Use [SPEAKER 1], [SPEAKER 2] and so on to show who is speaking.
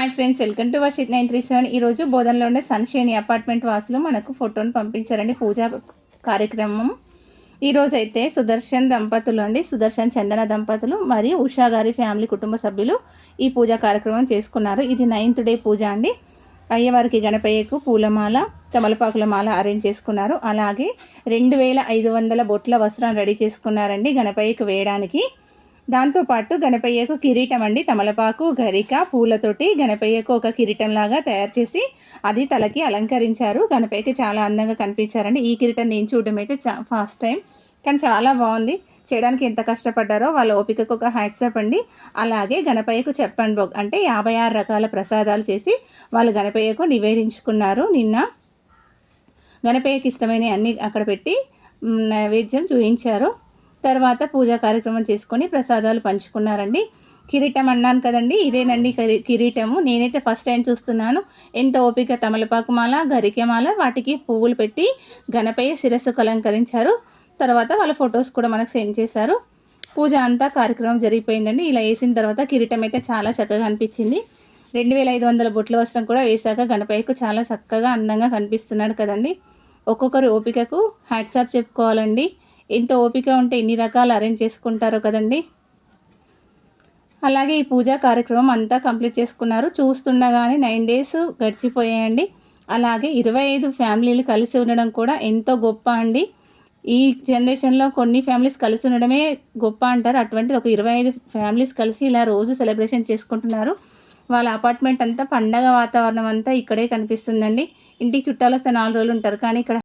[SPEAKER 1] Hi friends welcome to Varshith nine three seven. ఈరోజు బోధనలో ఉండే సన్షైని అపార్ట్మెంట్ వాసులు మనకు ఫోటోను పంపించారండి పూజా కార్యక్రమం. ఈరోజు అయితే సుదర్శన్ దంపతులు అండి సుదర్శన్ చందన దంపతులు మరియు ఉషా గారి ఫ్యామిలీ కుటుంబ సభ్యులు ఈ పూజా కార్యక్రమం చేసుకున్నారు. ఇది నైన్త్ డే పూజ అండి. అయ్యవారికి గణపయ్యకు పూలమాల తమలపాకుల మాల అరేంజ్ చేసుకున్నారు. అలాగే రెండు వేల ఐదు వందల బొట్ల వస్త్రం రెడీ చేసుకున్నారండి గణపయ్యకు వేయడానికి. దాంతోపాటు గణపయ్యకు కిరీటం అండి. తమలపాకు గరిక పూలతోటి గణపయ్యకు ఒక కిరీటం లాగా తయారు చేసి అది తలకి అలంకరించారు. గణపయ్యకి చాలా అందంగా కనిపించారండి. ఈ కిరీటం నేను చూడడం అయితే చా ఫస్ట్ టైం. కానీ చాలా బాగుంది. చేయడానికి ఎంత కష్టపడ్డారో వాళ్ళ ఓపికకు ఒక హ్యాట్సప్ అండి. అలాగే గణపయ్యకు చెప్పండి బొగ్ అంటే యాభై ఆరు రకాల ప్రసాదాలు చేసి వాళ్ళు గణపయ్యకు నివేదించుకున్నారు నిన్న. గణపయ్యకి ఇష్టమైన అన్ని అక్కడ పెట్టి నైవేద్యం చూపించారు తర్వాత పూజా కార్యక్రమం చేసుకొని ప్రసాదాలు పంచుకున్నారండి. కిరీటం అన్నాను కదండి ఇదేనండి కిరీటము. నేనైతే ఫస్ట్ టైం చూస్తున్నాను. ఎంత ఓపిక తమలపాకు మాల గరికెమాల వాటికి పువ్వులు పెట్టి గణపయ్య శిరస్సుకు అలంకరించారు తర్వాత వాళ్ళ ఫొటోస్ కూడా మనకు సెండ్ చేశారు. పూజ అంతా కార్యక్రమం జరిగిపోయిందండి. ఇలా వేసిన తర్వాత కిరీటం అయితే చాలా చక్కగా అనిపించింది. రెండు వేల ఐదు వందల బొట్ల వస్త్రం కూడా వేశాక గణపయ్యకు చాలా చక్కగా అందంగా కనిపిస్తున్నాడు కదండి. ఒక్కొక్కరు ఓపికకు హ్యాట్సాప్ చెప్పుకోవాలండి. ఎంత ఓపిక ఉంటే ఎన్ని రకాలు అరేంజ్ చేసుకుంటారో కదండి? అలాగే ఈ పూజా కార్యక్రమం అంతా కంప్లీట్ చేసుకున్నారు. చూస్తుండగానే నైన్ డేస్ గడిచిపోయాయండి. అలాగే ఇరవై ఐదు ఫ్యామిలీలు కలిసి ఉండడం కూడా ఎంతో గొప్ప అండి. ఈ జనరేషన్లో కొన్ని ఫ్యామిలీస్ కలిసి ఉండడమే గొప్ప అంటారు. అటువంటిది ఒక ఇరవై ఐదు ఫ్యామిలీస్ కలిసి ఇలా రోజు సెలబ్రేషన్ చేసుకుంటున్నారు. వాళ్ళ అపార్ట్మెంట్ అంతా పండగ వాతావరణం అంతా ఇక్కడే కనిపిస్తుందండి. ఇంటికి చుట్టాలు వస్తే నాలుగు రోజులు ఉంటారు. కానీ ఇక్కడ